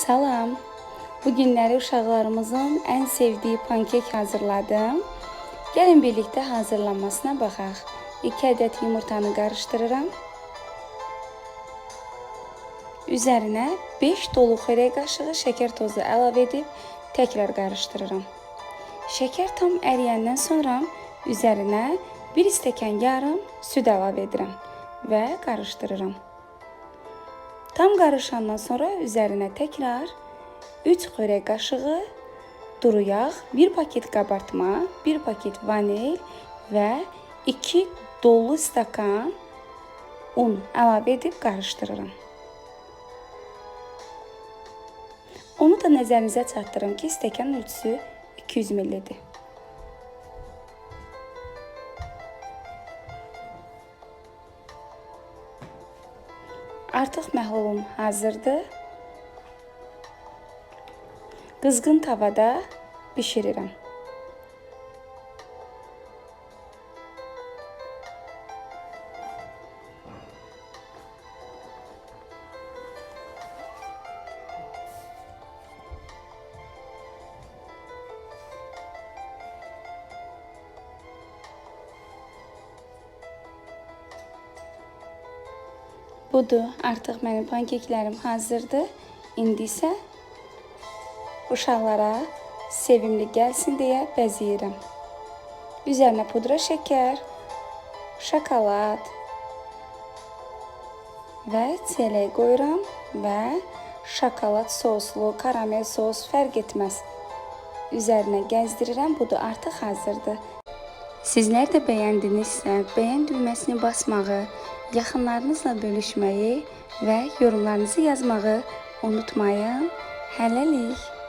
Salam. Bu günləri uşaqlarımızın ən sevdiyi pankek hazırladım. Gəlin birlikdə hazırlanmasına baxaq. 2 ədəd yumurtanı qarışdırıram. Üzərinə 5 dolu xörək qaşığı şəkər tozu əlavə edib təkrar qarışdırıram. Şəkər tam əriyəndən sonra üzərinə 1 stəkan yarım süd əlavə edirəm və qarışdırıram. Tam qarışandan sonra üzərinə təkrar 3 xörək qaşığı duru yağ, 1 paket qabartma, 1 paket vanil və 2 dolu stakan un əlavə edib qarışdırıram. Onu da nəzərinizə çatdırın ki, stəkan ölçüsü 200 ml-dir. Artıq məhlulum hazırdır. Qızğın tavada bişirirəm. Budur, artıq mənim pankeklərim hazırdır. İndi isə uşaqlara sevimli gəlsin deyə bəzəyirəm. Üzərinə pudra şəkər, şokolad və çörək qoyuram və şokolad soslu, karamel sos fərq etməz. Üzərinə gəzdirirəm. Budur, artıq hazırdır. Sizlər də bəyəndinizsə, bəyən düyməsini basmağı, yaxınlarınızla bölüşməyi və yorumlarınızı yazmağı unutmayın. Hələlik.